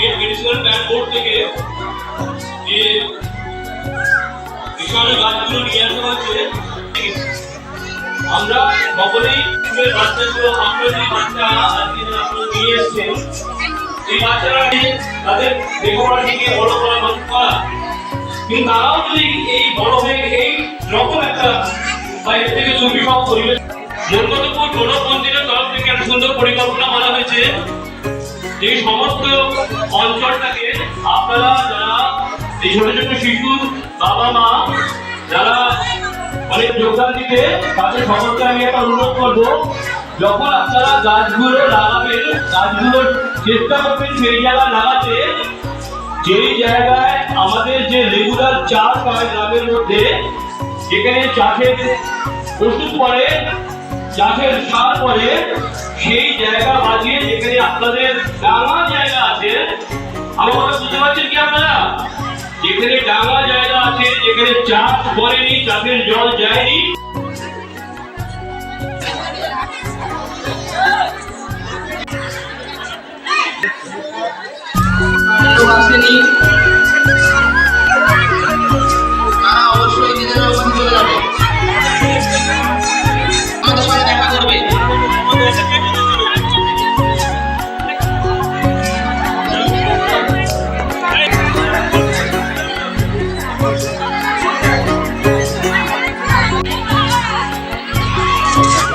দিন municipal plan board থেকে যে গাছগুলো নিয়ে আসা হচ্ছে আমরা সকলেই স্কুলের বাচ্চাগুলো বাচ্চা আজকে নিয়ে এসছেন এই বাচ্চারা তাদের থেকে বড় করা মানুষ করা। কিন্তু তারাও যদি এই বড় হয়ে এই রকম একটা বাইরে থেকে জনপঞ্চায়েতের তরফ থেকে একটা সুন্দর পরিকল্পনা বলা হয়েছে। যে সমস্ত অঞ্চলটাকে আপনারা যারা এই ছোট ছোট শিশু বাবা মা যারা অনেক যোগদান দিতে তাদের সমস্ত আমি একটা অনুরোধ করব, যখন আপনারা গাছগুলো লাগাবেন গাছগুলো চেষ্টা করবেন সেই জায়গায় লাগাতে যেই জায়গায় আমাদের যে রেগুলার চাষ হয় গ্রামের মধ্যে, যেখানে চাষের ওষুধ পড়ে, চাষের সার পড়ে, সেই জায়গা বাজিয়ে যেখানে আপনাদের ডাঙা জায়গা আছে, আমার কথা বুঝতে পারছেন কি আপনারা? যেখানে ডাঙা জায়গা আছে যেখানে চাষ করেনি চাষের জল যায়নি কেউ আসেনি Yeah.